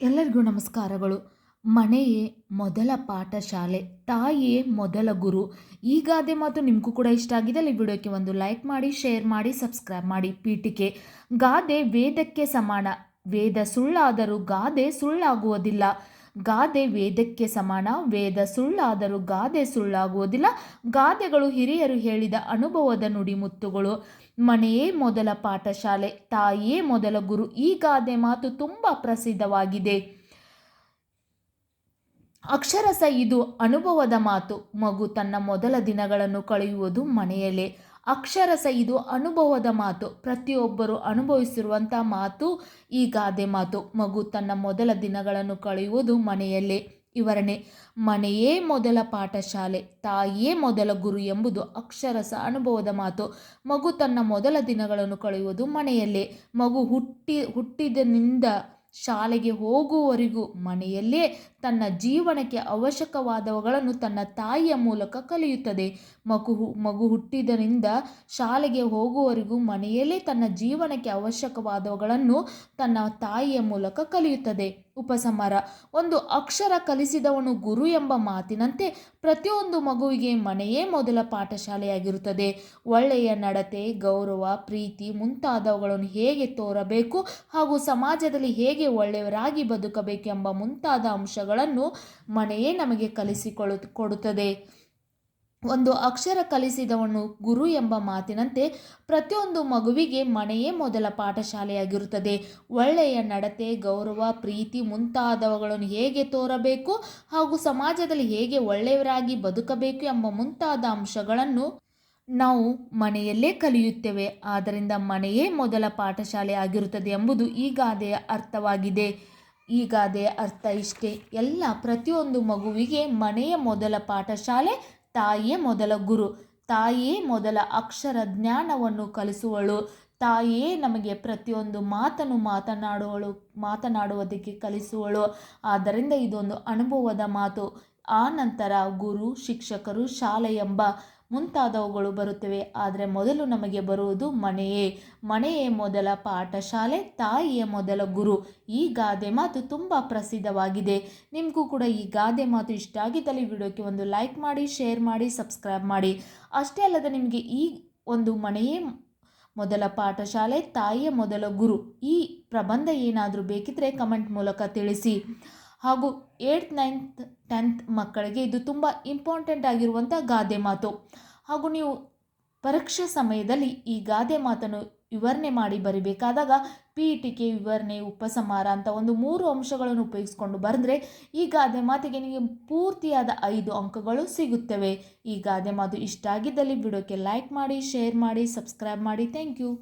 ಎಲ್ಲರಿಗೂ ನಮಸ್ಕಾರಗಳು. ಮನೆಯೇ ಮೊದಲ ಪಾಠಶಾಲೆ ತಾಯಿಯೇ ಮೊದಲ ಗುರು. ಈ ಗಾದೆ ಮಾತು ನಿಮಗೂ ಕೂಡ ಇಷ್ಟ ಆಗಿದೆ. ಈ ವಿಡಿಯೋಕ್ಕೆ ಒಂದು ಲೈಕ್ ಮಾಡಿ, ಶೇರ್ ಮಾಡಿ, ಸಬ್ಸ್ಕ್ರೈಬ್ ಮಾಡಿ. ಪೀಠಿಕೆ, ಗಾದೆ ವೇದಕ್ಕೆ ಸಮಾನ. ವೇದ ಸುಳ್ಳಾದರೂ ಗಾದೆ ಸುಳ್ಳಾಗುವುದಿಲ್ಲ. ಗಾದೆ ವೇದಕ್ಕೆ ಸಮಾನ, ವೇದ ಸುಳ್ಳಾದರೂ ಗಾದೆ ಸುಳ್ಳಾಗುವುದಿಲ್ಲ. ಗಾದೆಗಳು ಹಿರಿಯರು ಹೇಳಿದ ಅನುಭವದ ನುಡಿಮುತ್ತುಗಳು. ಮನೆಯೇ ಮೊದಲ ಪಾಠಶಾಲೆ, ತಾಯಿಯೇ ಮೊದಲ ಗುರು. ಈ ಗಾದೆ ಮಾತು ತುಂಬ ಪ್ರಸಿದ್ಧವಾಗಿದೆ. ಅಕ್ಷರಸ ಇದು ಅನುಭವದ ಮಾತು. ಮಗು ತನ್ನ ಮೊದಲ ದಿನಗಳನ್ನು ಕಳೆಯುವುದು ಮನೆಯಲ್ಲೇ. ಅಕ್ಷರಸ ಇದು ಅನುಭವದ ಮಾತು. ಪ್ರತಿಯೊಬ್ಬರು ಅನುಭವಿಸಿರುವಂಥ ಮಾತು ಈ ಗಾದೆ ಮಾತು. ಮಗು ತನ್ನ ಮೊದಲ ದಿನಗಳನ್ನು ಕಳೆಯುವುದು ಮನೆಯಲ್ಲೇ. ವಿವರಣೆ, ಮನೆಯೇ ಮೊದಲ ಪಾಠಶಾಲೆ, ತಾಯಿಯೇ ಮೊದಲ ಗುರು ಎಂಬುದು ಅಕ್ಷರಸ ಅನುಭವದ ಮಾತು. ಮಗು ತನ್ನ ಮೊದಲ ದಿನಗಳನ್ನು ಕಳೆಯುವುದು ಮನೆಯಲ್ಲೇ. ಮಗು ಹುಟ್ಟಿ, ಹುಟ್ಟಿದನಿಂದ ಶಾಲೆಗೆ ಹೋಗುವವರೆಗೂ ಮನೆಯಲ್ಲೇ ತನ್ನ ಜೀವನಕ್ಕೆ ಅವಶ್ಯಕವಾದವುಗಳನ್ನು ತನ್ನ ತಾಯಿಯ ಮೂಲಕ ಕಲಿಯುತ್ತದೆ. ಮಗು ಮಗು ಹುಟ್ಟಿದರಿಂದ ಶಾಲೆಗೆ ಹೋಗುವವರೆಗೂ ಮನೆಯಲ್ಲೇ ತನ್ನ ಜೀವನಕ್ಕೆ ಅವಶ್ಯಕವಾದವುಗಳನ್ನು ತನ್ನ ತಾಯಿಯ ಮೂಲಕ ಕಲಿಯುತ್ತದೆ. ಉಪಸಂಹಾರ ಒಂದು ಅಕ್ಷರ ಕಲಿಸಿದವನು ಗುರು ಎಂಬ ಮಾತಿನಂತೆ ಪ್ರತಿಯೊಂದು ಮಗುವಿಗೆ ಮನೆಯೇ ಮೊದಲ ಪಾಠಶಾಲೆಯಾಗಿರುತ್ತದೆ. ಒಳ್ಳೆಯ ನಡತೆ, ಗೌರವ, ಪ್ರೀತಿ ಮುಂತಾದವುಗಳನ್ನು ಹೇಗೆ ತೋರಬೇಕು ಹಾಗೂ ಸಮಾಜದಲ್ಲಿ ಹೇಗೆ ಒಳ್ಳೆಯವರಾಗಿ ಬದುಕಬೇಕೆಂಬ ಮುಂತಾದ ಅಂಶಗಳನ್ನು ಮನೆಯೇ ನಮಗೆ ಕಲಿಸಿಕೊಳ್ಳು ಕೊಡುತ್ತದೆ. ಒಂದು ಅಕ್ಷರ ಕಲಿಸಿದವನು ಗುರು ಎಂಬ ಮಾತಿನಂತೆ ಪ್ರತಿಯೊಂದು ಮಗುವಿಗೆ ಮನೆಯೇ ಮೊದಲ ಪಾಠಶಾಲೆಯಾಗಿರುತ್ತದೆ. ಒಳ್ಳೆಯ ನಡತೆ, ಗೌರವ, ಪ್ರೀತಿ ಮುಂತಾದವುಗಳನ್ನು ಹೇಗೆ ತೋರಬೇಕು ಹಾಗೂ ಸಮಾಜದಲ್ಲಿ ಹೇಗೆ ಒಳ್ಳೆಯವರಾಗಿ ಬದುಕಬೇಕು ಎಂಬ ಮುಂತಾದ ಅಂಶಗಳನ್ನು ನಾವು ಮನೆಯಲ್ಲೇ ಕಲಿಯುತ್ತೇವೆ. ಆದ್ದರಿಂದ ಮನೆಯೇ ಮೊದಲ ಪಾಠಶಾಲೆ ಆಗಿರುತ್ತದೆ ಎಂಬುದು ಈ ಗಾದೆಯ ಅರ್ಥವಾಗಿದೆ. ಈ ಗಾದೆಯ ಅರ್ಥ ಇಷ್ಟೇ. ಎಲ್ಲ ಪ್ರತಿಯೊಂದು ಮಗುವಿಗೆ ಮನೆಯ ಮೊದಲ ಪಾಠಶಾಲೆ ತಾಯಿಯೇ ಮೊದಲ ಗುರು ತಾಯಿಯೇ ಮೊದಲ ಅಕ್ಷರ ಜ್ಞಾನವನ್ನು ಕಲಿಸುವಳು. ತಾಯಿಯೇ ನಮಗೆ ಪ್ರತಿಯೊಂದು ಮಾತನ್ನು ಮಾತನಾಡುವಳು, ಮಾತನಾಡುವುದಕ್ಕೆ ಕಲಿಸುವಳು. ಆದ್ದರಿಂದ ಇದೊಂದು ಅನುಭವದ ಮಾತು. ಆ ನಂತರ ಗುರು, ಶಿಕ್ಷಕರು ಶಾಲೆ ಎಂಬ ಮುಂತಾದವುಗಳು ಬರುತ್ತವೆ. ಆದರೆ ಮೊದಲು ನಮಗೆ ಬರುವುದು ಮನೆಯೇ. ಮನೆಯೇ ಮೊದಲ ಪಾಠಶಾಲೆ, ತಾಯಿಯೇ ಮೊದಲ ಗುರು. ಈ ಗಾದೆ ಮಾತು ತುಂಬ ಪ್ರಸಿದ್ಧವಾಗಿದೆ. ನಿಮಗೂ ಕೂಡ ಈ ಗಾದೆ ಮಾತು ಇಷ್ಟ ಆಗಿದ್ದಲ್ಲಿ ವಿಡಿಯೋಕ್ಕೆ ಒಂದು ಲೈಕ್ ಮಾಡಿ, ಶೇರ್ ಮಾಡಿ, ಸಬ್ಸ್ಕ್ರೈಬ್ ಮಾಡಿ. ಅಷ್ಟೇ ಅಲ್ಲದೆ ನಿಮಗೆ ಈ ಒಂದು ಮನೆಯೇ ಮೊದಲ ಪಾಠಶಾಲೆ, ತಾಯಿಯ ಮೊದಲ ಗುರು. ಈ ಪ್ರಬಂಧ ಏನಾದರೂ ಬೇಕಿದ್ದರೆ ಕಮೆಂಟ್ ಮೂಲಕ ತಿಳಿಸಿ. ಹಾಗೂ ಏಯ್ಟ್ ನೈನ್ತ್ ಟೆಂತ್ ಮಕ್ಕಳಿಗೆ ಇದು ತುಂಬ ಇಂಪಾರ್ಟೆಂಟ್ ಆಗಿರುವಂಥ ಗಾದೆ ಮಾತು. ಹಾಗೂ ನೀವು ಪರೀಕ್ಷೆ ಸಮಯದಲ್ಲಿ ಈ ಗಾದೆ ಮಾತನ್ನು ವಿವರಣೆ ಮಾಡಿ ಬರಿಬೇಕಾದಾಗ ಪಿ ಟಿಕೆ ವಿವರಣೆ ಉಪಸಮಾರ ಅಂತ ಒಂದು ಮೂರು ಅಂಶಗಳನ್ನು ಉಪಯೋಗಿಸ್ಕೊಂಡು ಬರೆದ್ರೆ ಈ ಗಾದೆ ಮಾತಿಗೆ ನಿಮಗೆ ಪೂರ್ತಿಯಾದ ಐದು ಅಂಕಗಳು ಸಿಗುತ್ತವೆ. ಈ ಗಾದೆ ಮಾತು ಇಷ್ಟ ಆಗಿದ್ದಲ್ಲಿ ವಿಡಿಯೋಕ್ಕೆ ಲೈಕ್ ಮಾಡಿ, ಶೇರ್ ಮಾಡಿ, ಸಬ್ಸ್ಕ್ರೈಬ್ ಮಾಡಿ. Thank you.